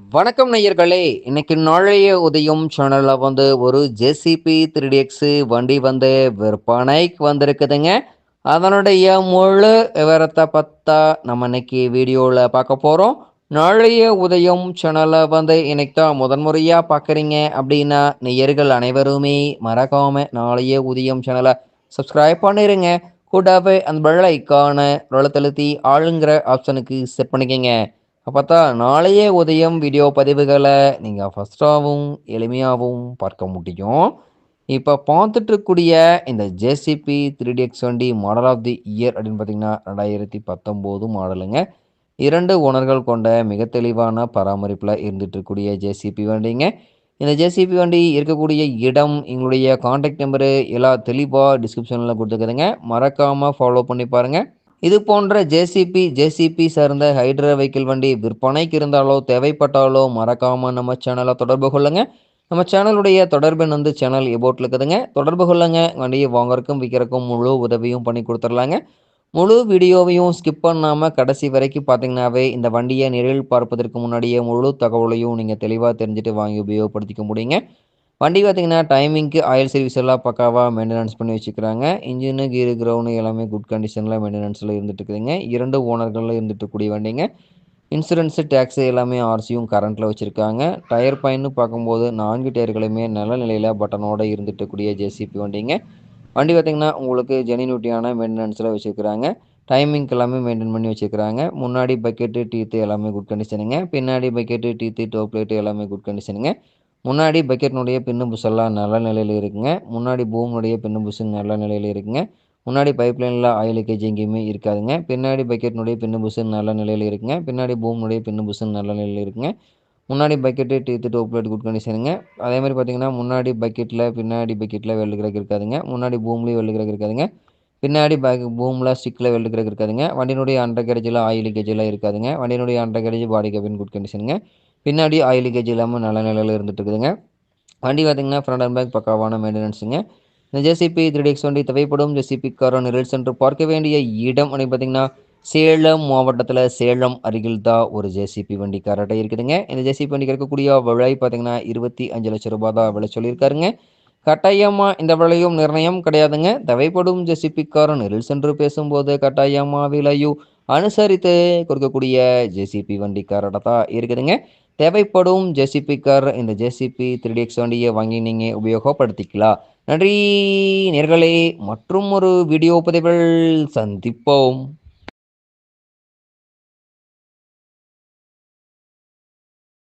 வணக்கம் நேயர்களே இன்னைக்கு நாளைய உதயம் சேனலில் வந்து ஒரு ஜேசிபி த்ரீ எக்ஸ் வண்டி வந்து விற்பனைக்கு வந்திருக்குதுங்க. அதனுடைய முழு விவரத்தை பார்த்தா நம்ம இன்னைக்கு வீடியோவில் பார்க்க போகிறோம் நாளைய உதயம் சேனலை வந்து இன்னைக்கு தான் முதன்முறையாக பார்க்குறீங்க அப்படின்னா நேயர்கள் அனைவருமே மறக்காமல் நாளைய உதயம் சேனலை சப்ஸ்கிரைப் பண்ணிடுங்க கூட்டாவே அந்த பெல் ஐக்கான ரொளத்தழுத்தி ஆளுங்கிற ஆப்ஷனுக்கு செட் பண்ணிக்கங்க. பார்த்தா நாளைய உதயம் வீடியோ பதிவுகளை நீங்கள் ஃபஸ்ட்டாகவும் எளிமையாகவும் பார்க்க முடியும். இப்போ பார்த்துட்ருக்கூடிய இந்த ஜேசிபி த்ரீ டி எக்ஸ் வண்டி மாடல் ஆஃப் தி இயர் அப்படின்னு பார்த்தீங்கன்னா ரெண்டாயிரத்தி பத்தொம்போது மாடலுங்க இரண்டு ஓனர்கள் கொண்ட மிக தெளிவான பராமரிப்பில் இருந்துகிட்ருக்கூடிய இருக்கக்கூடிய ஜேசிபி வண்டிங்க. இந்த ஜேசிபி வண்டி இருக்கக்கூடிய இடம் எங்களுடைய காண்டாக்ட் நம்பரு எல்லா தெளிவாக டிஸ்கிரிப்ஷனில் கொடுத்துருக்குதுங்க. மறக்காமல் ஃபாலோ பண்ணி பாருங்கள் இது போன்ற ஜேசிபி ஜேசிபி சார்ந்த ஹைட்ரா வெஹிக்கிள் வண்டி விற்பனைக்கு இருந்தாலோ தேவைப்பட்டாலோ மறக்காமல் நம்ம சேனலை தொடர்பு கொள்ளுங்க. நம்ம சேனலுடைய தொடர்பு வந்து சேனல் எபோட்டில் இருக்குதுங்க. தொடர்பு கொள்ளுங்க. வண்டியை வாங்குறக்கும் விற்கிறக்கும் முழு உதவியும் பண்ணி கொடுத்துர்லாங்க முழு வீடியோவையும் ஸ்கிப் பண்ணாமல் கடைசி வரைக்கும் பார்த்தீங்கன்னாவே இந்த வண்டியை நேரில் பார்ப்பதற்கு முன்னாடியே முழு தகவலையும் நீங்கள் தெளிவாக தெரிஞ்சுட்டு வாங்கி உபயோகப்படுத்திக்க முடியுங்க. வண்டி பார்த்திங்கன்னா டைமிங்க்கு ஆயில் சர்வீஸ் எல்லாம் பக்காவாக மெயின்டெனன்ஸ் பண்ணி வச்சுக்கிறாங்க. இன்ஜினு கீரு கிரவுண்டு எல்லாமே குட் கண்டிஷனில் மெயின்டெனன்ஸில் இருந்துட்டு இருக்குதுங்க. இரண்டு ஓனர்களில் இருந்துட்டு கூடிய வண்டிங்க. இன்சூரன்ஸு டேக்ஸு எல்லாமே ஆர்சியும் கரண்ட்டில் வச்சுருக்காங்க. டயர் பயன்னு பார்க்கும்போது நான்கு டயர்களுமே நல்ல நிலையில் பட்டனோடு இருந்துட்டு கூடிய ஜேசிபி வண்டிங்க. வண்டி பார்த்திங்கன்னா உங்களுக்கு ஜெனினியூட்டியான மெயின்டெனன்ஸில் வச்சுருக்கிறாங்க. டைமிங்க்கு எல்லாமே மெயின்டைன் பண்ணி வச்சுருக்கிறாங்க. முன்னாடி பக்கெட்டு டீத்து எல்லாமே குட் கண்டிஷனுங்க பின்னாடி பக்கெட்டு டீத்து டோப் லைட்டு எல்லாமே குட் கண்டிஷனுங்க முன்னாடி பக்கெட்னுடைய பின்னு புஷெல்லாம் நல்ல நிலையில் இருக்குங்க. முன்னாடி பூமுடைய பின்னு புஷு நல்ல நிலையில் இருக்குங்க. முன்னாடி பைப் லைனில் ஆயில் லீக்கேஜ் எங்கேயுமே இருக்காதுங்க. பின்னாடி பக்கெட்னுடைய பின்னு புஷு நல்ல நிலையில் இருக்குங்க. பின்னாடி பூமுடைய பின்னு புஷு நல்ல நிலையில் இருக்குங்க. முன்னாடி bucket teeth top light good கண்டிஷனுங்க அதே மாதிரி பார்த்தீங்கன்னா முன்னாடி பக்கெட்டில் பின்னாடி பக்கெட்டில் வெள்ளு கிராக் இருக்காதுங்க. முன்னாடி பூம்லேயும் வெள்ளு கிராக் இருக்காதுங்க. பின்னாடி பேக் பூமில் ஸ்டிக்கில் வெள்ளு கிராக் இருக்காதுங்க. வண்டியினுடைய அண்டர் கேரேஜில் ஆயில் லீக்கேஜெலாம் இருக்காதுங்க. வண்டியினுடைய undercarriage body cabin good கண்டிஷனுங்க பின்னாடி ஆயில் லீக்கேஜ் இல்லாமல் நல்ல நிலையில் இருந்துட்டு இருக்குதுங்க. வண்டி பார்த்திங்கன்னா ஃப்ரண்ட் அண்ட் பேக் பக்காவான மெயின்டெனன்ஸுங்க இந்த ஜேசிபி த்ரீ எக்ஸ் வண்டி தேவைப்படும். ஜேசிபி காரன் ரில் பார்க்க வேண்டிய இடம் அப்படின்னு பார்த்தீங்கன்னா சேலம் மாவட்டத்தில் சேலம் அருகில் தான் ஒரு ஜேசிபி வண்டி கரெக்டாக இருக்குதுங்க. இந்த ஜேசிபி வண்டி இருக்கக்கூடிய விலை பார்த்தீங்கன்னா இருபத்தி அஞ்சு லட்சம் ரூபாய் தான் விலை சொல்லியிருக்காருங்க. கட்டாயமாக இந்த விலையும் நிர்ணயம் கிடையாதுங்க. தேவைப்படும் ஜெசிபிக்காரன் காரன் சென்று பேசும்போது கட்டாயமாக விலையும் அனுசரித்து கொடுக்கக்கூடிய ஜேசிபி வண்டிக்காரோட தான் இருக்குதுங்க. தேவைப்படும் ஜேசிபி கார் இந்த ஜேசிபி த்ரீ எக்ஸ் வண்டியை வாங்கி நீங்கள் உபயோகப்படுத்திக்கலாம். நன்றி நேர்களே. மற்றும் ஒரு வீடியோ பதிவில் சந்திப்போம்.